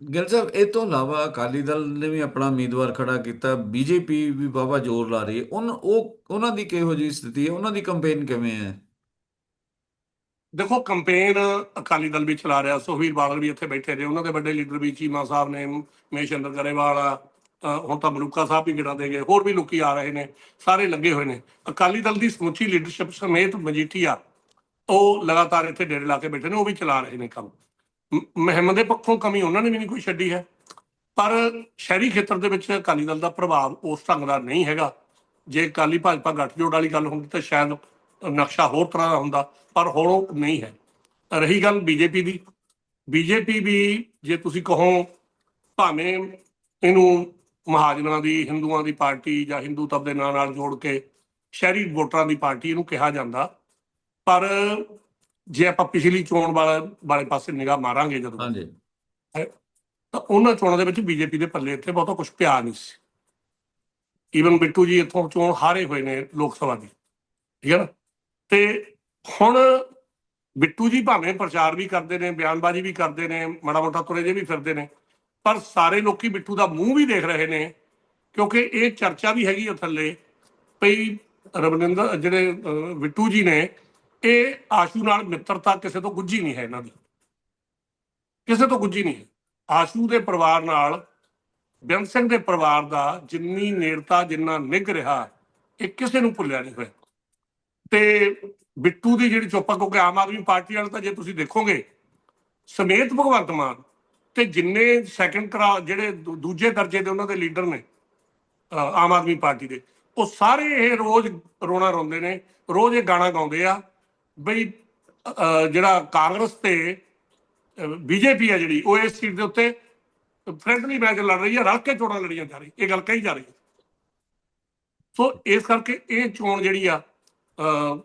ਗਿੱਲ ਸਾਹਿਬ, ਇਹ ਤੋਂ ਇਲਾਵਾ ਅਕਾਲੀ ਦਲ ਨੇ ਵੀ ਆਪਣਾ ਉਮੀਦਵਾਰ ਖੜਾ ਕੀਤਾ, ਬੀਜੇਪੀ ਵੀ ਬਾਬਾ ਜ਼ੋਰ ਲਾ ਰਹੀ ਹੈ। ਉਨ, ਉਹ, ਉਹਨਾਂ ਦੀ ਕਿਹੋ ਜਿਹੀ ਸਥਿਤੀ ਹੈ? ਉਹਨਾਂ ਦੀ ਕੈਂਪੇਨ ਕਿਵੇਂ ਹੈ? ਦੇਖੋ ਕੰਪੇਨ ਅਕਾਲੀ ਦਲ ਵੀ ਚਲਾ ਰਿਹਾ। ਸੁਖਵੀਰ ਬਾਦਲ ਵੀ ਇੱਥੇ ਬੈਠੇ ਨੇ ਉਹਨਾਂ ਦੇ ਵੱਡੇ ਲੀਡਰ ਵੀ ਚੀਮਾ ਸਾਹਿਬ ਨੇ ਮੇਸ਼ੰਦਰ ਗਰੇਵਾਲ ਆ ਹੁਣ ਤਾਂ ਮਲੂਕਾ ਸਾਹਿਬ ਵੀ ਗਿਣਾ ਦੇ ਗਏ। ਹੋਰ ਵੀ ਲੋਕੀ ਆ ਰਹੇ ਨੇ, ਸਾਰੇ ਲੱਗੇ ਹੋਏ ਨੇ। ਅਕਾਲੀ ਦਲ ਦੀ ਸਮੁੱਚੀ ਲੀਡਰਸ਼ਿਪ ਸਮੇਤ ਮਜੀਠੀਆ, ਉਹ ਲਗਾਤਾਰ ਇੱਥੇ ਡੇਰੇ ਲਾ ਕੇ ਬੈਠੇ ਨੇ, ਉਹ ਵੀ ਚਲਾ ਰਹੇ ਨੇ ਕੰਮ। ਮੁਹਿੰਮ ਦੇ ਪੱਖੋਂ ਕਮੀ ਉਹਨਾਂ ਨੇ ਵੀ ਨਹੀਂ ਕੋਈ ਛੱਡੀ ਹੈ। ਪਰ ਸ਼ਹਿਰੀ ਖੇਤਰ ਦੇ ਵਿੱਚ ਅਕਾਲੀ ਦਲ ਦਾ ਪ੍ਰਭਾਵ ਉਸ ਢੰਗ ਦਾ ਨਹੀਂ ਹੈਗਾ। ਜੇ ਅਕਾਲੀ ਭਾਜਪਾ ਗੱਠਜੋੜ ਵਾਲੀ ਗੱਲ ਹੁੰਦੀ ਤਾਂ ਸ਼ਾਇਦ ਨਕਸ਼ਾ ਹੋਰ ਤਰ੍ਹਾਂ ਦਾ ਹੁੰਦਾ, ਪਰ ਹੁਣ ਉਹ ਨਹੀਂ ਹੈ। ਰਹੀ ਗੱਲ ਬੀਜੇਪੀ ਦੀ। ਬੀਜੇਪੀ ਵੀ ਜੇ ਤੁਸੀਂ ਕਹੋ ਭਾਵੇਂ ਇਹਨੂੰ ਮਹਾਜਨਾਂ ਦੀ, ਹਿੰਦੂਆਂ ਦੀ ਪਾਰਟੀ ਜਾਂ ਹਿੰਦੂ ਤਬ ਦੇ ਨਾਂ ਨਾਲ ਜੋੜ ਕੇ ਸ਼ਹਿਰੀ ਵੋਟਰਾਂ ਦੀ ਪਾਰਟੀ ਇਹਨੂੰ ਕਿਹਾ ਜਾਂਦਾ, ਪਰ ਜੇ ਆਪਾਂ ਪਿਛਲੀ ਚੋਣ ਵਾਲੇ ਵਾਲੇ ਪਾਸੇ ਨਿਗਾਹ ਮਾਰਾਂਗੇ ਜਦੋਂ ਹਾਂਜੀ। ਤਾਂ ਉਹਨਾਂ ਚੋਣਾਂ ਦੇ ਵਿੱਚ ਬੀਜੇਪੀ ਦੇ ਪੱਲੇ ਇੱਥੇ ਬਹੁਤਾ ਕੁਝ ਪਿਆ ਨਹੀਂ ਸੀ। ਈਵਨ ਬਿੱਟੂ ਜੀ ਇੱਥੋਂ ਚੋਣ ਹਾਰੇ ਹੋਏ ਨੇ ਲੋਕ ਸਭਾ ਦੀ ਠੀਕ ਹੈ ਨਾ? ਤੇ ਹੁਣ ਬਿੱਟੂ ਜੀ ਭਾਵੇਂ ਪ੍ਰਚਾਰ ਵੀ ਕਰਦੇ ਨੇ ਬਿਆਨਬਾਜ਼ੀ ਵੀ ਕਰਦੇ ਨੇ ਮਾੜਾ ਮੋਟਾ ਤੁਰੇ ਜੇ ਵੀ ਫਿਰਦੇ ਨੇ ਪਰ ਸਾਰੇ ਲੋਕੀ ਬਿੱਟੂ ਦਾ ਮੂੰਹ ਵੀ ਦੇਖ ਰਹੇ ਨੇ ਕਿਉਂਕਿ ਇਹ ਚਰਚਾ ਵੀ ਹੈਗੀ ਉਹ ਥੱਲੇ ਭਈ ਰਵਿੰਦਰ ਜਿਹੜੇ ਬਿੱਟੂ ਜੀ ਨੇ ਇਹ ਆਸ਼ੂ ਨਾਲ ਮਿੱਤਰਤਾ ਕਿਸੇ ਤੋਂ ਗੁੱਝੀ ਨਹੀਂ ਹੈ ਇਹਨਾਂ ਦੀ। ਕਿਸੇ ਤੋਂ ਗੁੱਝੀ ਨਹੀਂ ਹੈ। ਆਸ਼ੂ ਦੇ ਪਰਿਵਾਰ ਨਾਲ ਬੇਅੰਤ ਸਿੰਘ ਦੇ ਪਰਿਵਾਰ ਦਾ ਜਿੰਨੀ ਨੇੜਤਾ, ਜਿੰਨਾ ਨਿਗ ਰਿਹਾ, ਇਹ ਕਿਸੇ ਨੂੰ ਭੁੱਲਿਆ ਨਹੀਂ ਹੋਇਆ। ਤੇ ਬਿੱਟੂ ਦੀ ਜਿਹੜੀ ਚੋਪਾ ਕਿਉਂਕਿ ਆਮ ਆਦਮੀ ਪਾਰਟੀ ਵਾਲੇ ਤਾਂ ਜੇ ਤੁਸੀਂ ਦੇਖੋਗੇ, ਸਮੇਤ ਭਗਵੰਤ ਮਾਨ ਤੇ ਜਿੰਨੇ ਸੈਕੰਡ ਕਰਾ, ਜਿਹੜੇ ਦੂਜੇ ਦਰਜੇ ਦੇ ਉਹਨਾਂ ਦੇ ਲੀਡਰ ਨੇ ਆਮ ਆਦਮੀ ਪਾਰਟੀ ਦੇ, ਉਹ ਸਾਰੇ ਇਹ ਰੋਜ਼ ਰੋਣਾ ਰੋਂਦੇ ਨੇ, ਰੋਜ਼ ਇਹ ਗਾਣਾ ਗਾਉਂਦੇ ਆ। ਬਈ ਜਿਹੜਾ ਕਾਂਗਰਸ ਤੇ ਬੀਜੇਪੀ ਆ ਜਿਹੜੀ, ਉਹ ਇਸ ਸੀਟ ਦੇ ਉੱਤੇ ਫ੍ਰੈਂਡਲੀ ਮੈਚ ਲੜ ਰਹੀ ਹੈ ਰਲ ਕੇ ਚੋਣਾਂ ਲੜੀਆਂ ਜਾ ਰਹੀ ਇਹ ਗੱਲ ਕਹੀ ਜਾ ਰਹੀ ਹੈ ਸੋ ਇਸ ਕਰਕੇ ਇਹ ਚੋਣ ਜਿਹੜੀ ਆ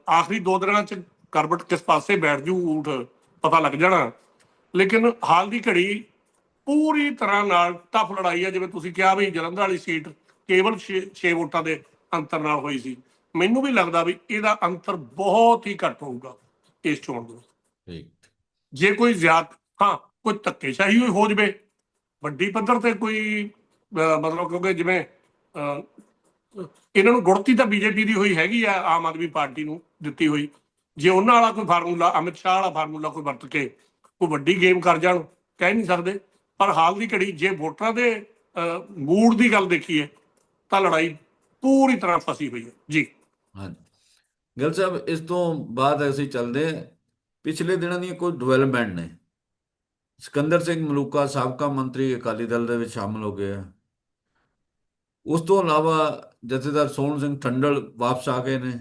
ਆਖਰੀ ਦੋ ਦਿਨਾਂ ਚ ਕਰਬਟ ਕਿਸ ਪਾਸੇ ਬੈਠ ਜੂ, ਊਠ ਪਤਾ ਲੱਗ ਜਾਣਾ। ਲੇਕਿਨ ਹਾਲ ਦੀ ਘੜੀ ਪੂਰੀ ਤਰ੍ਹਾਂ ਨਾਲ ਟਫ ਲੜਾਈ ਹੈ ਜਿਵੇਂ ਤੁਸੀਂ ਕਿਹਾ ਵੀ ਜਲੰਧਰ ਵਾਲੀ ਸੀਟ ਕੇਵਲ 6 ਵੋਟਾਂ ਦੇ ਅੰਤਰ ਨਾਲ ਹੋਈ ਸੀ। ਮੈਨੂੰ ਵੀ ਲੱਗਦਾ ਵੀ ਇਹਦਾ ਅੰਤਰ ਬਹੁਤ ਹੀ ਘੱਟ ਹੋਊਗਾ ਇਸ ਚੋਣ ਦੇ। ਠੀਕ। ਜੇ ਕੋਈ ਜ਼ਿਆਦ ਹਾਂ ਕੋਈ ਧੱਕੇਸ਼ਾਹੀ ਹੋਈ ਹੋ ਜਵੇ ਵੱਡੀ ਪੱਧਰ ਤੇ ਕੋਈ ਮਤਲਬ ਕਿਉਂਕਿ ਜਿਵੇਂ ਇਹਨਾਂ ਨੂੰ ਗੁੜਤੀ ਤਾਂ ਬੀਜੇਪੀ ਦੀ ਹੋਈ ਹੈਗੀ ਆ ਆਮ ਆਦਮੀ ਪਾਰਟੀ ਨੂੰ ਦਿੱਤੀ ਹੋਈ। ਜੇ ਉਹਨਾਂ ਵਾਲਾ ਕੋਈ ਫਾਰਮੂਲਾ ਅਮਿਤ ਸ਼ਾਹ ਵਾਲਾ ਫਾਰਮੂਲਾ ਕੋਈ ਵਰਤ ਕੇ ਕੋਈ ਵੱਡੀ ਗੇਮ ਕਰ ਜਾਣ ਕਹਿ ਨਹੀਂ ਸਕਦੇ। ਪਰ ਹਾਲ ਦੀ ਘੜੀ ਜੇ ਵੋਟਰਾਂ ਦੇ ਮੂਡ ਦੀ ਗੱਲ ਦੇਖੀਏ ਤਾਂ ਲੜਾਈ ਪੂਰੀ ਤਰ੍ਹਾਂ ਫਸੀ ਹੋਈ ਹੈ। ਜੀ। ਹਾਂਜੀ। ਗਿੱਲ ਸਾਹਿਬ, ਇਸ ਤੋਂ ਬਾਅਦ ਅਸੀਂ ਚੱਲਦੇ ਹਾਂ। ਪਿਛਲੇ ਦਿਨਾਂ ਦੀਆਂ ਕੁਝ ਡਿਵੈਲਪਮੈਂਟ ਨੇ। ਸਿਕੰਦਰ ਸਿੰਘ ਮਲੂਕਾ, ਸਾਬਕਾ ਮੰਤਰੀ ਅਕਾਲੀ ਦਲ ਦੇ ਵਿੱਚ ਸ਼ਾਮਲ ਹੋ ਗਏ ਆ। ਉਸ ਤੋਂ ਇਲਾਵਾ ਜਥੇਦਾਰ ਸੋਹਣ ਸਿੰਘ ਠੰਡਲ ਵਾਪਸ ਆ ਗਏ ਨੇ।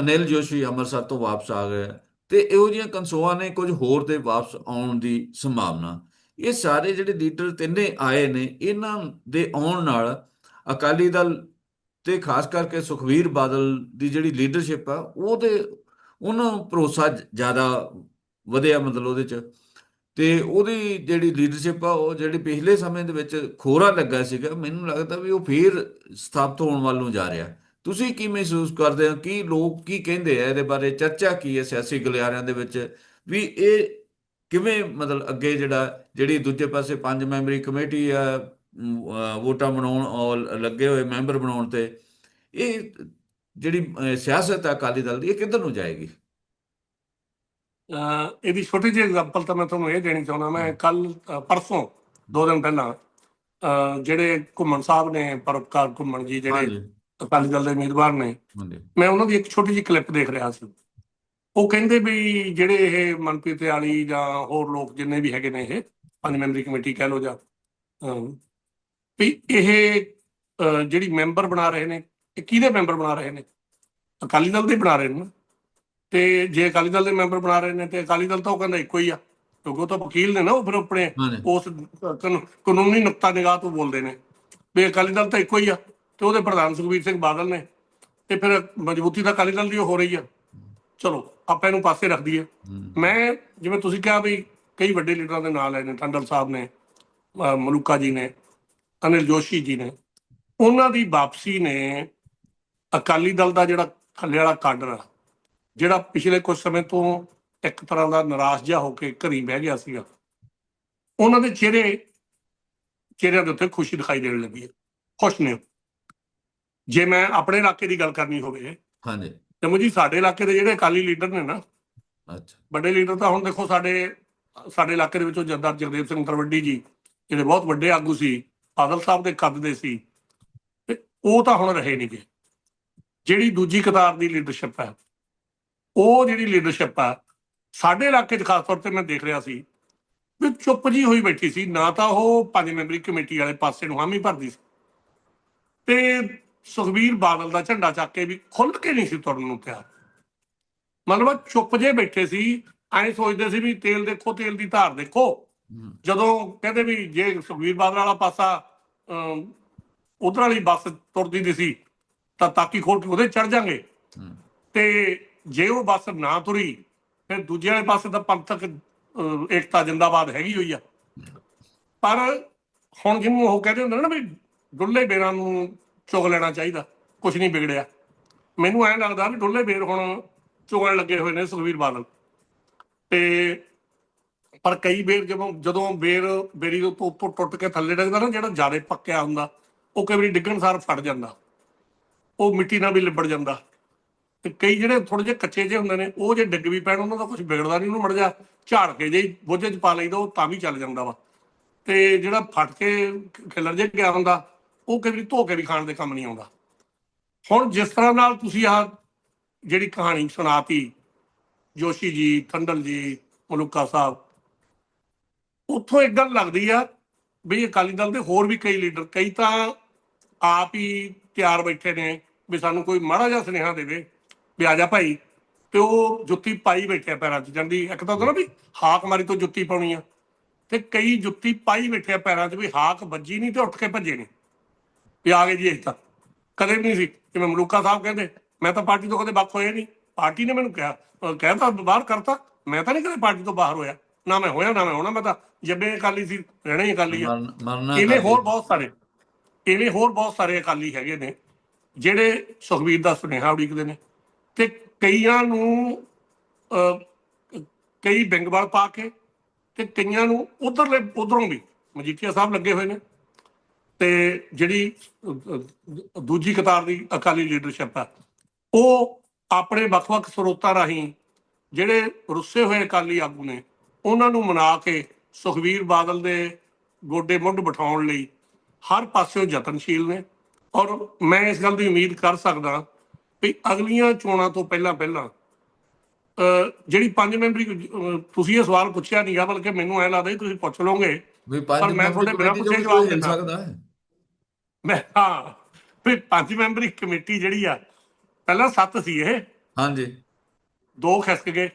ਅਨਿਲ ਜੋਸ਼ੀ ਅੰਮ੍ਰਿਤਸਰ ਤੋਂ ਵਾਪਸ ਆ ਗਏ। ਤੇ ਇਹੋ ਜਿਹੀਆਂ ਕੰਸੋਆਂ ਨੇ ਕੁਝ ਹੋਰ ਦੇ ਵਾਪਸ ਆਉਣ ਦੀ ਸੰਭਾਵਨਾ। ਇਹ ਸਾਰੇ ਜਿਹੜੇ ਲੀਡਰ ਤਿੰਨੇ ਆਏ ਨੇ, ਇਹਨਾਂ ਦੇ ਆਉਣ ਨਾਲ ਅਕਾਲੀ ਦਲ ਤੇ ਖਾਸ ਕਰਕੇ ਸੁਖਵੀਰ ਬਾਦਲ ਦੀ ਜਿਹੜੀ ਲੀਡਰਸ਼ਿਪ ਆ, ਉਹਦੇ ਉਹਨਾਂ ਭਰੋਸਾ ਜ਼ਿਆਦਾ ਵਧਿਆ ਮਤਲਬ ਉਹਦੇ ਚ। ਤੇ ਉਹਦੀ ਜਿਹੜੀ ਲੀਡਰਸ਼ਿਪ ਆ, ਉਹ ਜਿਹੜੀ ਪਿਛਲੇ ਸਮੇਂ ਦੇ ਵਿੱਚ ਖੋਰਾ ਲੱਗਾ ਸੀਗਾ, ਮੈਨੂੰ ਲੱਗਦਾ ਵੀ ਉਹ ਫੇਰ ਸਥਾਪਿਤ ਹੋਣ ਵੱਲ ਨੂੰ ਜਾ ਰਿਹਾ। ਤੁਸੀਂ ਕੀ ਮਹਿਸੂਸ ਕਰਦੇ ਹੋ? ਕੀ ਲੋਕ ਕੀ ਕਹਿੰਦੇ ਆ ਇਹਦੇ ਬਾਰੇ? ਚਰਚਾ ਕੀ ਹੈ ਸਿਆਸੀ ਗਲਿਆਰਿਆਂ ਦੇ ਵਿੱਚ? ਵੀ ਇਹ ਕਿਵੇਂ ਮਤਲਬ ਅੱਗੇ ਜਿਹੜਾ, ਜਿਹੜੀ ਦੂਜੇ ਪਾਸੇ ਪੰਜ ਮੈਂਬਰੀ ਕਮੇਟੀ ਆ ਵੋਟਾਂ ਬਣਾਉਣ ਔਰ ਲੱਗੇ ਹੋਏ ਮੈਂਬਰ ਬਣਾਉਣ ਤੇ ਇਹ ਜਿਹੜੀ ਸਿਆਸਤ ਹੈ ਅਕਾਲੀ ਦਲ ਦੀ ਇਹ ਕਿੱਧਰ ਨੂੰ ਜਾਏਗੀ? ਇਹਦੀ ਛੋਟੀ ਜਿਹੀ ਐਗਜ਼ਾਮਪਲ ਤਾਂ ਮੈਂ ਤੁਹਾਨੂੰ ਇਹ ਦੇਣੀ ਚਾਹੁੰਦਾ ਮੈਂ ਕੱਲ ਪਰਸੋਂ ਦੋ ਦਿਨ ਪਹਿਲਾਂ ਜਿਹੜੇ ਘੁੰਮਣ ਸਾਹਿਬ ਨੇ ਪਰਉਪਕਾਰ ਘੁੰਮਣ ਜੀ ਜਿਹੜੇ ਅਕਾਲੀ ਦਲ ਦੇ ਉਮੀਦਵਾਰ ਨੇ ਮੈਂ ਉਹਨਾਂ ਦੀ ਇੱਕ ਛੋਟੀ ਜਿਹੀ ਕਲਿੱਪ ਦੇਖ ਰਿਹਾ ਸੀ। ਉਹ ਕਹਿੰਦੇ ਵੀ ਜਿਹੜੇ ਇਹ ਮਨਪ੍ਰੀਤ ਵਾਲੀ ਜਾਂ ਹੋਰ ਲੋਕ ਜਿੰਨੇ ਵੀ ਹੈਗੇ ਨੇ ਇਹ ਪੰਜ ਮੈਂਬਰੀ ਕਮੇਟੀ ਕਹਿ ਲੋ ਜਾਂ ਵੀ ਇਹ ਜਿਹੜੀ ਮੈਂਬਰ ਬਣਾ ਰਹੇ ਨੇ ਇਹ ਕਿਹਦੇ ਮੈਂਬਰ ਬਣਾ ਰਹੇ ਨੇ? ਅਕਾਲੀ ਦਲ ਦੇ ਬਣਾ ਰਹੇ ਨੇ। ਤੇ ਜੇ ਅਕਾਲੀ ਦਲ ਦੇ ਮੈਂਬਰ ਬਣਾ ਰਹੇ ਨੇ ਤੇ ਅਕਾਲੀ ਦਲ ਤਾਂ ਉਹ ਕਹਿੰਦਾ ਇੱਕੋ ਹੀ ਆ। ਕਿਉਂਕਿ ਉਹ ਤਾਂ ਵਕੀਲ ਨੇ ਨਾ ਉਹ ਫਿਰ ਆਪਣੇ ਉਸ ਕਾਨ- ਕਾਨੂੰਨੀ ਨੁਕਤਾ ਨਿਗਾਹ ਤੋਂ ਬੋਲਦੇ ਨੇ। ਵੀ ਅਕਾਲੀ ਦਲ ਤਾਂ ਇੱਕੋ ਹੀ ਆ ਤੇ ਉਹਦੇ ਪ੍ਰਧਾਨ ਸੁਖਬੀਰ ਸਿੰਘ ਬਾਦਲ ਨੇ। ਤੇ ਫਿਰ ਮਜ਼ਬੂਤੀ ਤਾਂ ਅਕਾਲੀ ਦਲ ਦੀ ਹੋ ਰਹੀ ਆ। ਚਲੋ ਆਪਾਂ ਇਹਨੂੰ ਪਾਸੇ ਰੱਖ ਦਈਏ ਮੈਂ ਜਿਵੇਂ ਤੁਸੀਂ ਕਿਹਾ ਵੀ ਕਈ ਵੱਡੇ ਲੀਡਰਾਂ ਦੇ ਨਾਲ ਆਏ ਨੇ ਟੰਡਲ ਸਾਹਿਬ ਨੇ ਮਲੂਕਾ ਜੀ ਨੇ। ਅਨਿਲ ਜੋਸ਼ੀ ਜੀ ਨੇ ਉਹਨਾਂ ਦੀ ਵਾਪਸੀ ਨੇ ਅਕਾਲੀ ਦਲ ਦਾ ਜਿਹੜਾ ਥੱਲੇ ਵਾਲਾ ਕਾਡਰ ਜਿਹੜਾ ਪਿਛਲੇ ਕੁਝ ਸਮੇਂ ਤੋਂ ਇੱਕ ਤਰ੍ਹਾਂ ਦਾ ਨਿਰਾਸ਼ ਜਿਹਾ ਹੋ ਕੇ ਘਰੀ ਬਹਿ ਗਿਆ ਸੀਗਾ ਉਹਨਾਂ ਦੇ ਚਿਹਰੇ ਚਿਹਰਿਆਂ ਦੇ ਉੱਤੇ ਖੁਸ਼ੀ ਦਿਖਾਈ ਦੇਣ ਲੱਗੀ ਹੈ ਖੁਸ਼ ਨੇ। ਜੇ ਮੈਂ ਆਪਣੇ ਇਲਾਕੇ ਦੀ ਗੱਲ ਕਰਨੀ ਹੋਵੇ ਹਾਂਜੀ ਤੇ ਮੁਝੀ ਸਾਡੇ ਇਲਾਕੇ ਦੇ ਜਿਹੜੇ ਅਕਾਲੀ ਲੀਡਰ ਨੇ ਨਾ ਅੱਛਾ ਵੱਡੇ ਲੀਡਰ ਤਾਂ ਹੁਣ ਦੇਖੋ ਸਾਡੇ ਸਾਡੇ ਇਲਾਕੇ ਦੇ ਵਿੱਚੋਂ ਜਰਦਾਰ ਜਗਦੇਵ ਸਿੰਘ ਤਰਵੱਡੀ ਜੀ ਜਿਹੜੇ ਬਹੁਤ ਵੱਡੇ ਆਗੂ ਸੀ ਬਾਦਲ ਸਾਹਿਬ ਦੇ ਕੱਦ ਦੇ ਸੀ ਤੇ ਉਹ ਤਾਂ ਹੁਣ ਰਹੇ ਨਹੀਂਗੇ। ਜਿਹੜੀ ਦੂਜੀ ਕਤਾਰ ਦੀ ਲੀਡਰਸ਼ਿਪ ਹੈ ਉਹ ਜਿਹੜੀ ਲੀਡਰਸ਼ਿਪ ਆ ਸਾਡੇ ਇਲਾਕੇ 'ਚ ਖਾਸ ਤੌਰ ਤੇ ਮੈਂ ਦੇਖ ਰਿਹਾ ਸੀ ਵੀ ਚੁੱਪ ਜੀ ਹੋਈ ਬੈਠੀ ਸੀ ਨਾ ਤਾਂ ਉਹ ਪੰਜ ਮੈਂਬਰੀ ਕਮੇਟੀ ਵਾਲੇ ਪਾਸੇ ਨੂੰ ਹਾਮੀ ਭਰਦੀ ਸੀ। ਤੇ ਸੁਖਬੀਰ ਬਾਦਲ ਦਾ ਝੰਡਾ ਚੱਕ ਕੇ ਵੀ ਖੁੱਲ ਕੇ ਨਹੀਂ ਸੀ ਤੁਰਨ ਨੂੰ ਤਿਆਰ। ਮਤਲਬ ਚੁੱਪ ਜੇ ਬੈਠੇ ਸੀ ਐਂ ਸੋਚਦੇ ਸੀ ਵੀ ਤੇਲ ਦੇਖੋ ਤੇਲ ਦੀ ਧਾਰ ਦੇਖੋ। ਜਦੋਂ ਕਹਿੰਦੇ ਵੀ ਜੇ ਸੁਖਬੀਰ ਬਾਦਲ ਵਾਲਾ ਪਾਸਾ ਉਧਰ ਵਾਲੀ ਬੱਸ ਤੁਰਦੀ ਦੀ ਸੀ ਤਾਂ ਤਾਕੀ ਖੋਲ ਕੇ ਉਹਦੇ ਚੜ ਜਾਾਂਗੇ। ਤੇ ਜੇ ਉਹ ਬੱਸ ਨਾ ਤੁਰੀ ਫਿਰ ਦੂਜੇ ਵਾਲੇ ਪਾਸੇ ਤਾਂ ਪੰਥਕ ਏਕਤਾ ਜਿੰਦਾਬਾਦ ਹੈਗੀ ਹੋਈ ਆ। ਪਰ ਹੁਣ ਜਿਹਨੂੰ ਉਹ ਕਹਿੰਦੇ ਹੁੰਦੇ ਨੇ ਵੀ ਡੁੱਲੇ ਬੇਰਾਂ ਨੂੰ ਚੁਗ ਲੈਣਾ ਚਾਹੀਦਾ ਕੁਝ ਨਹੀਂ ਵਿਗੜਿਆ। ਮੈਨੂੰ ਐਂ ਲੱਗਦਾ ਵੀ ਡੁੱਲੇ ਬੇਰ ਹੁਣ ਚੁਗਣ ਲੱਗੇ ਹੋਏ ਨੇ ਸੁਖਬੀਰ ਬਾਦਲ। ਤੇ ਪਰ ਕਈ ਵੇਰ ਜਦੋਂ ਜਦੋਂ ਬੇਰ ਬੇਰੀ ਦੇ ਉੱਪਰ ਟੁੱਟ ਕੇ ਥੱਲੇ ਡਿੱਗਦਾ ਨਾ, ਜਿਹੜਾ ਜ਼ਿਆਦਾ ਪੱਕਿਆ ਹੁੰਦਾ, ਉਹ ਕਈ ਵਾਰੀ ਡਿੱਗਣ ਸਾਰ ਫਟ ਜਾਂਦਾ। ਉਹ ਮਿੱਟੀ ਨਾਲ ਵੀ ਲਿਬੜ ਜਾਂਦਾ। ਤੇ ਕਈ ਜਿਹੜੇ ਥੋੜੇ ਜਿਹੇ ਕੱਚੇ ਜਿਹੇ ਹੁੰਦੇ ਨੇ, ਉਹ ਜੇ ਡਿੱਗ ਵੀ ਪੈਣ, ਉਹਨਾਂ ਦਾ ਕੁਝ ਵਿਗੜਦਾ ਨਹੀਂ, ਉਹਨੂੰ ਮੜ ਜਾ ਝਾੜ ਕੇ ਜੇ ਬੋਝੇ ਚ ਪਾ ਲਈਦਾ, ਉਹ ਤਾਂ ਵੀ ਚੱਲ ਜਾਂਦਾ ਵਾ। ਤੇ ਜਿਹੜਾ ਫਟ ਕੇ ਖਿਲਰ ਜੇ ਗਿਆ ਹੁੰਦਾ, ਉਹ ਕਈ ਵਾਰੀ ਧੋ ਕੇ ਵੀ ਖਾਣ ਦੇ ਕੰਮ ਨਹੀਂ ਆਉਂਦਾ। ਹੁਣ ਜਿਸ ਤਰ੍ਹਾਂ ਨਾਲ ਤੁਸੀਂ ਆ ਜਿਹੜੀ ਕਹਾਣੀ ਸੁਣਾਤੀ, ਜੋਸ਼ੀ ਜੀ ਠੰਡਲ ਜੀ, ਮਲੂਕਾ ਸਾਹਿਬ ਉੱਥੋਂ ਇੱਕ ਗੱਲ ਲੱਗਦੀ ਆ ਵੀ ਅਕਾਲੀ ਦਲ ਦੇ ਹੋਰ ਵੀ ਕਈ ਲੀਡਰ, ਕਈ ਤਾਂ ਆਪ ਹੀ ਤਿਆਰ ਬੈਠੇ ਨੇ ਵੀ ਸਾਨੂੰ ਕੋਈ ਮਾੜਾ ਜਿਹਾ ਸੁਨੇਹਾ ਦੇਵੇ ਵੀ ਆ ਜਾ ਭਾਈ। ਤੇ ਉਹ ਜੁੱਤੀ ਪਾਈ ਬੈਠਿਆ ਪੈਰਾਂ 'ਚ, ਜਾਂਦੀ ਇੱਕ ਤਾਂ ਹੁੰਦਾ ਨਾ ਵੀ ਹਾਕ ਮਾਰੀ ਤੋਂ ਜੁੱਤੀ ਪਾਉਣੀ ਆ। ਤੇ ਕਈ ਜੁੱਤੀ ਪਾਈ ਬੈਠਿਆ ਪੈਰਾਂ 'ਚ ਵੀ ਹਾਕ ਵੱਜੀ ਨਹੀਂ ਤੇ ਉੱਠ ਕੇ ਭੱਜੇ ਨੇ। ਵੀ ਆ ਗਏ ਜੀ ਇਹ ਤਾਂ। ਕਦੇ ਵੀ ਨਹੀਂ ਸੀ ਜਿਵੇਂ ਮਲੂਕਾ ਸਾਹਿਬ ਕਹਿੰਦੇ, ਮੈਂ ਤਾਂ ਪਾਰਟੀ ਤੋਂ ਕਦੇ ਵੱਖ ਹੋਇਆ ਨਹੀਂ। ਪਾਰਟੀ ਨੇ ਮੈਨੂੰ ਕਿਹਾ, ਅਹ ਕਹਿਤਾ ਬਾਹਰ ਕਰਤਾ, ਮੈਂ ਤਾਂ ਨਹੀਂ ਕਦੇ ਪਾਰਟੀ ਤੋਂ ਬਾਹਰ ਹੋਇਆ। ਨਾ ਮੈਂ ਹੋਇਆ ਨਾ ਮੈਂ ਹੋਣਾ ਮੈਂ ਤਾਂ ਜੱਬੇ ਅਕਾਲੀ ਸੀ ਰਹਿਣਾ ਹੀ ਅਕਾਲੀ ਆ ਮਰਨ- ਇਵੇਂ। ਹੋਰ ਬਹੁਤ ਸਾਰੇ ਇਵੇਂ ਹੋਰ ਬਹੁਤ ਸਾਰੇ ਅਕਾਲੀ ਹੈਗੇ ਨੇ ਜਿਹੜੇ ਸੁਖਬੀਰ ਦਾ ਸੁਨੇਹਾ ਉਡੀਕਦੇ ਨੇ ਤੇ ਕਈਆਂ ਨੂੰ ਕਈ ਬਿੰਗਵਾਲ ਪਾ ਕੇ ਤੇ ਕਈਆਂ ਨੂੰ ਉਧਰਲੇ ਉਧਰੋਂ ਵੀ ਮਜੀਠੀਆ ਸਾਹਿਬ ਲੱਗੇ ਹੋਏ ਨੇ ਤੇ ਜਿਹੜੀ ਦੂਜੀ ਕਤਾਰ ਦੀ ਅਕਾਲੀ ਲੀਡਰਸ਼ਿਪ ਆ ਉਹ ਆਪਣੇ ਵੱਖ-ਵੱਖ ਸਰੋਤਾਂ ਰਾਹੀਂ ਜਿਹੜੇ ਰੁੱਸੇ ਹੋਏ ਅਕਾਲੀ ਆਗੂ ਨੇ ਉਹਨਾਂ ਨੂੰ ਮਨਾ ਕੇ ਸੁਖਬੀਰ ਬਾਦਲ ਦੇ ਗੋਡੇ ਮੁੱਢ ਬਿਠਾਉਣ ਲਈ ਹਰ ਪਾਸਿਓਂ ਯਤਨਸ਼ੀਲ ਨੇ। ਔਰ ਮੈਂ ਇਸ ਗੱਲ ਦੀ ਉਮੀਦ ਕਰ ਸਕਦਾ ਵੀ ਅਗਲੀਆਂ ਚੋਣਾਂ ਤੋਂ ਪਹਿਲਾਂ ਪਹਿਲਾਂ ਜਿਹੜੀ ਪੰਜ ਮੈਂਬਰੀ ਤੁਸੀਂ ਇਹ ਸਵਾਲ ਪੁੱਛਿਆ ਨਹੀਂ ਗਾ ਬਲਕਿ ਮੈਨੂੰ ਐ ਲੱਗਦਾ ਤੁਸੀਂ ਪੁੱਛ ਪੰਜ ਪਰ ਮੈਂ ਤੁਹਾਡੇ ਬਿਨਾਂ ਪੁੱਛੇ ਜਵਾਬ ਦਿੰਦਾ। ਸਕਦਾ ਮੈਂ ਹਾਂ ਵੀ ਪੰਜ ਮੈਂਬਰੀ ਕਮੇਟੀ ਜਿਹੜੀ ਆ ਪਹਿਲਾਂ ਸੱਤ ਸੀ ਇਹ। ਹਾਂਜੀ। ਦੋ ਖਿਸਕ ਗਏ।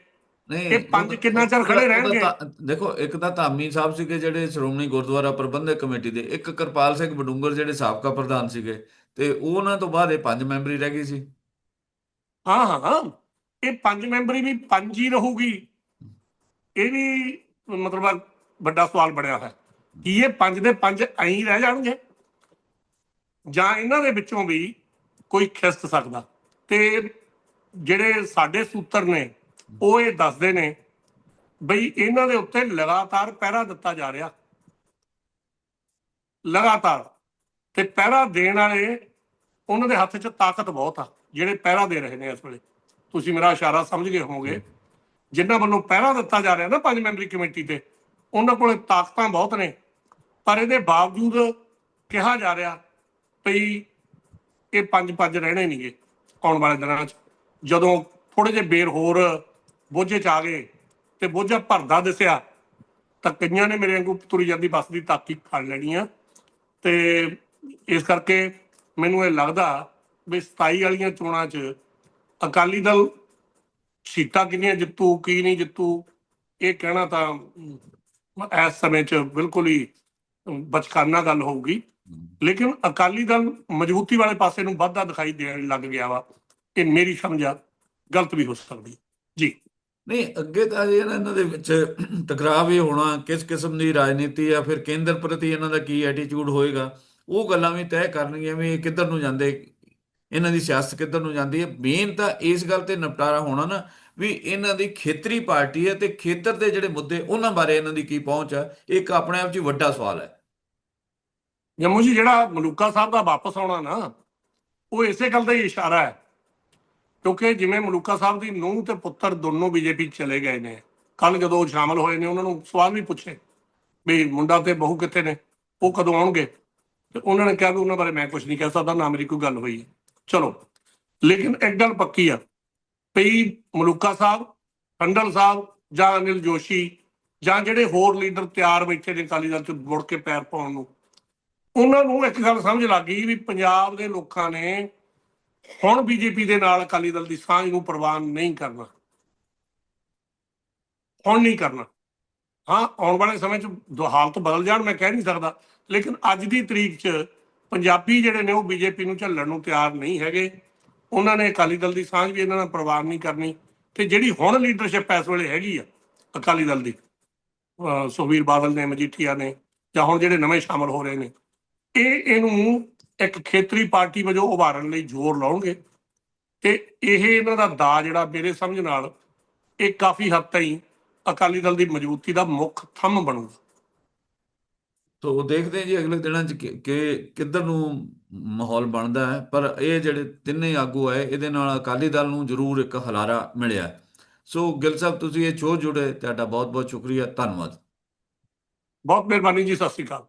ਨਹੀਂ ਇਹ ਪੰਜ ਕਿੰਨਾ ਚਿਰ ਖੜੇ ਰਹਿਣਗੇ? ਦੇਖੋ ਇੱਕ ਤਾਂ ਧਾਮੀ ਸਾਹਿਬ ਸੀਗੇ ਜਿਹੜੇ ਸ਼੍ਰੋਮਣੀ ਗੁਰਦੁਆਰਾ ਪ੍ਰਬੰਧਕ ਕਮੇਟੀ ਦੇ ਇੱਕ ਕਿਰਪਾਲ ਸਿੰਘ ਬਡੂੰਗਰ ਜਿਹੜੇ ਸਾਬਕਾ ਪ੍ਰਧਾਨ ਸੀਗੇ ਤੇ ਉਹਨਾਂ ਤੋਂ ਬਾਅਦ ਇਹ ਪੰਜ ਮੈਂਬਰੀ ਰਹਿ ਗਈ ਸੀ। ਹਾਂ ਹਾਂ ਹਾਂ। ਇਹ ਪੰਜ ਮੈਂਬਰੀ ਵੀ ਪੰਜ ਹੀ ਰਹੂਗੀ। ਇਹ ਵੀ ਮਤਲਬ ਵੱਡਾ ਸਵਾਲ ਬਣਿਆ ਹੋਇਆ। ਕੀ ਇਹ ਪੰਜ ਦੇ ਪੰਜ ਐਂ ਹੀ ਰਹਿ ਜਾਣਗੇ? ਜਾਂ ਇਹਨਾਂ ਦੇ ਵਿੱਚੋਂ ਵੀ ਕੋਈ ਖਿਸਕ ਸਕਦਾ? ਤੇ ਜਿਹੜੇ ਸਾਡੇ ਸੂਤਰ ਨੇ ਉਹ ਇਹ ਦੱਸਦੇ ਨੇ ਬਈ ਇਹਨਾਂ ਦੇ ਉੱਤੇ ਲਗਾਤਾਰ ਪਹਿਰਾ ਦਿੱਤਾ ਜਾ ਰਿਹਾ। ਲਗਾਤਾਰ। ਤੇ ਪਹਿਰਾ ਦੇਣ ਵਾਲੇ ਉਹਨਾਂ ਦੇ ਹੱਥ 'ਚ ਤਾਕਤ ਬਹੁਤ ਆ, ਜਿਹੜੇ ਪਹਿਰਾ ਦੇ ਰਹੇ ਨੇ ਇਸ ਵੇਲੇ। ਤੁਸੀਂ ਮੇਰਾ ਇਸ਼ਾਰਾ ਸਮਝ ਗਏ ਹੋਵੋਗੇ। ਜਿਨ੍ਹਾਂ ਵੱਲੋਂ ਪਹਿਰਾ ਦਿੱਤਾ ਜਾ ਰਿਹਾ ਨਾ ਪੰਜ ਮੈਂਬਰੀ ਕਮੇਟੀ ਤੇ, ਉਹਨਾਂ ਕੋਲੇ ਤਾਕਤਾਂ ਬਹੁਤ ਨੇ। ਪਰ ਇਹਦੇ ਬਾਵਜੂਦ ਕਿਹਾ ਜਾ ਰਿਹਾ ਭਈ ਇਹ ਪੰਜ ਪੰਜ ਰਹਿਣੇ ਨਹੀਂਗੇ ਆਉਣ ਵਾਲੇ ਦਿਨਾਂ 'ਚ। ਜਦੋਂ ਥੋੜੇ ਜਿਹੇ ਬੇਰ ਹੋਰ ਬੋਝੇ 'ਚ ਆ ਗਏ ਤੇ ਬੋਝਾ ਭਰਦਾ ਦਿਸਿਆ ਤਾਂ ਕਈਆਂ ਨੇ ਮੇਰੇ ਵਾਂਗੂ ਤੁਰੀ ਜਾਂਦੀ, ਬੱਸ ਦੀ ਤਾਕੀ ਫੜ ਲੈਣੀ ਆ। ਤੇ ਇਸ ਕਰਕੇ ਮੈਨੂੰ ਇਹ ਲੱਗਦਾ ਵੀ 27 ਵਾਲੀਆਂ ਚੋਣਾਂ 'ਚ ਅਕਾਲੀ ਦਲ ਸੀਟਾਂ ਕਿੰਨੀਆਂ ਜਿੱਤੂ, ਕੀ ਨਹੀਂ ਜਿੱਤੂ, ਇਹ ਕਹਿਣਾ ਤਾਂ ਇਸ ਸਮੇਂ 'ਚ ਬਿਲਕੁਲ ਹੀ ਬਚਕਾਨਾ ਗੱਲ ਹੋਊਗੀ। ਲੇਕਿਨ ਅਕਾਲੀ ਦਲ ਮਜ਼ਬੂਤੀ ਵਾਲੇ ਪਾਸੇ ਨੂੰ ਵੱਧਦਾ ਦਿਖਾਈ ਦੇਣ ਲੱਗ ਗਿਆ ਵਾ, ਇਹ ਮੇਰੀ ਸਮਝ ਆ, ਗਲਤ ਵੀ ਹੋ ਸਕਦੀ। ਜੀ। ਨਹੀਂ, ਅੱਗੇ ਤਾਂ ਇਹ ਨਾ ਇਹਨਾਂ ਦੇ ਵਿੱਚ ਟਕਰਾਅ ਵੀ ਹੋਣਾ, ਕਿਸ ਕਿਸਮ ਦੀ ਰਾਜਨੀਤੀ ਆ, ਫਿਰ ਕੇਂਦਰ ਪ੍ਰਤੀ ਇਹਨਾਂ ਦਾ ਕੀ ਐਟੀਟਿਊਡ ਹੋਏਗਾ, ਉਹ ਗੱਲਾਂ ਵੀ ਤੈਅ ਕਰਨਗੀਆਂ ਵੀ ਇਹ ਕਿੱਧਰ ਨੂੰ ਜਾਂਦੇ, ਇਹਨਾਂ ਦੀ ਸਿਆਸਤ ਕਿੱਧਰ ਨੂੰ ਜਾਂਦੀ ਹੈ। ਮੇਨ ਤਾਂ ਇਸ ਗੱਲ ਤੇ ਨਿਪਟਾਰਾ ਹੋਣਾ ਨਾ ਵੀ ਇਹਨਾਂ ਦੀ ਖੇਤਰੀ ਪਾਰਟੀ ਹੈ ਤੇ ਖੇਤਰ ਦੇ ਜਿਹੜੇ ਮੁੱਦੇ, ਉਹਨਾਂ ਬਾਰੇ ਇਹਨਾਂ ਦੀ ਕੀ ਪਹੁੰਚ ਹੈ ਇਹ ਇੱਕ ਆਪਣੇ ਆਪ 'ਚ ਵੱਡਾ ਸਵਾਲ ਹੈ। ਜੰਮੂ ਜੀ, ਜਿਹੜਾ ਮਲੂਕਾ ਸਾਹਿਬ ਦਾ ਵਾਪਸ ਆਉਣਾ ਨਾ, ਉਹ ਇਸੇ ਗੱਲ ਦਾ ਹੀ ਇਸ਼ਾਰਾ ਹੈ। ਕਿਉਂਕਿ ਜਿਵੇਂ ਮਲੂਕਾ ਸਾਹਿਬ ਦੀ ਨੂੰਹ ਤੇ ਪੁੱਤਰ ਦੋਨੋਂ ਬੀਜੇਪੀ ਚਲੇ ਗਏ ਨੇ ਕੱਲ ਜਦੋਂ ਸ਼ਾਮਲ ਹੋਏ ਨੇ, ਉਹਨਾਂ ਨੂੰ ਸਵਾਲ ਵੀ ਪੁੱਛੇ ਵੀ ਮੁੰਡਾ ਤੇ ਬਹੂ ਕਿੱਥੇ ਨੇ, ਉਹ ਕਦੋਂ ਆਉਣਗੇ? ਤੇ ਉਹਨਾਂ ਨੇ ਕਿਹਾ ਵੀ ਉਹਨਾਂ ਬਾਰੇ ਮੈਂ ਕੁਝ ਨਹੀਂ ਕਹਿ ਸਕਦਾ, ਨਾ ਮੇਰੀ ਕੋਈ ਗੱਲ ਹੋਈ ਹੈ। ਚਲੋ, ਲੇਕਿਨ ਇੱਕ ਗੱਲ ਪੱਕੀ ਆ ਵੀ ਮਲੂਕਾ ਸਾਹਿਬ ਟੰਡਲ ਸਾਹਿਬ ਜਾਂ ਅਨਿਲ ਜੋਸ਼ੀ ਜਾਂ ਜਿਹੜੇ ਹੋਰ ਲੀਡਰ ਤਿਆਰ ਬੈਠੇ ਨੇ ਅਕਾਲੀ ਦਲ ਚ ਮੁੜ ਕੇ ਪੈਰ ਪਾਉਣ ਨੂੰ, ਉਹਨਾਂ ਨੂੰ ਇੱਕ ਗੱਲ ਸਮਝ ਲੱਗ ਗਈ ਵੀ ਪੰਜਾਬ ਦੇ ਲੋਕਾਂ ਨੇ ਹੁਣ ਬੀਜੇਪੀ ਦੇ ਨਾਲ ਅਕਾਲੀ ਦਲ ਦੀ ਸਾਂਝ ਨੂੰ ਪ੍ਰਵਾਨ ਨਹੀਂ ਕਰਨਾ। ਹੁਣ ਨਹੀਂ ਕਰਨਾ। ਹਾਂ, ਆਉਣ ਵਾਲੇ ਸਮੇਂ 'ਚ ਦੋ, ਹਾਲਤ ਬਦਲ ਜਾਣ, ਮੈਂ ਕਹਿ ਨਹੀਂ ਸਕਦਾ। ਲੇਕਿਨ ਅੱਜ ਦੀ ਤਰੀਕ 'ਚ ਪੰਜਾਬੀ ਜਿਹੜੇ ਨੇ ਉਹ ਬੀਜੇਪੀ ਨੂੰ ਝੱਲਣ ਨੂੰ ਤਿਆਰ ਨਹੀਂ ਹੈਗੇ। ਉਹਨਾਂ ਨੇ ਅਕਾਲੀ ਦਲ ਦੀ ਸਾਂਝ ਵੀ ਇਹਨਾਂ ਨਾਲ ਪ੍ਰਵਾਨ ਨਹੀਂ ਕਰਨੀ। ਤੇ ਜਿਹੜੀ ਹੁਣ ਲੀਡਰਸ਼ਿਪ ਇਸ ਵੇਲੇ ਹੈਗੀ ਆ ਅਕਾਲੀ ਦਲ ਦੀ, ਅਹ ਸੁਖਬੀਰ ਬਾਦਲ ਨੇ, ਮਜੀਠੀਆ ਨੇ ਜਾਂ ਹੁਣ ਜਿਹੜੇ ਨਵੇਂ ਸ਼ਾਮਲ ਹੋ ਰਹੇ ਨੇ, ਇਹ, ਇਹਨੂੰ ਇੱਕ ਖੇਤਰੀ ਪਾਰਟੀ ਵਜੋਂ ਉਭਾਰਨ ਲਈ ਜ਼ੋਰ ਲਾਉਣਗੇ। ਤੇ ਇਹ ਇਹਨਾਂ ਦਾ ਦਾ ਜਿਹੜਾ ਮੇਰੇ ਸਮਝ ਨਾਲ ਇਹ ਕਾਫੀ ਹੱਦ ਤਾਈਂ ਅਕਾਲੀ ਦਲ ਦੀ ਮਜ਼ਬੂਤੀ ਦਾ ਮੁੱਖ ਥੰਮ ਬਣੂਗਾ। ਸੋ ਦੇਖਦੇ ਹਾਂ ਜੀ ਅਗਲੇ ਦਿਨਾਂ 'ਚ ਕਿ ਕਿੱਧਰ ਨੂੰ ਮਾਹੌਲ ਬਣਦਾ ਹੈ। ਪਰ ਇਹ ਜਿਹੜੇ ਤਿੰਨੇ ਆਗੂ ਆਏ ਇਹਦੇ ਨਾਲ ਅਕਾਲੀ ਦਲ ਨੂੰ ਜ਼ਰੂਰ ਇੱਕ ਹਲਾਰਾ ਮਿਲਿਆ। ਸੋ ਗਿੱਲ ਸਾਹਿਬ ਤੁਸੀਂ ਇਹ ਸ਼ੋਅ ਜੁੜੇ ਤੁਹਾਡਾ ਬਹੁਤ ਬਹੁਤ ਸ਼ੁਕਰੀਆ। ਧੰਨਵਾਦ। ਬਹੁਤ ਮਿਹਰਬਾਨੀ ਜੀ ਸਤਿ ਸ਼੍ਰੀ ਅਕਾਲ।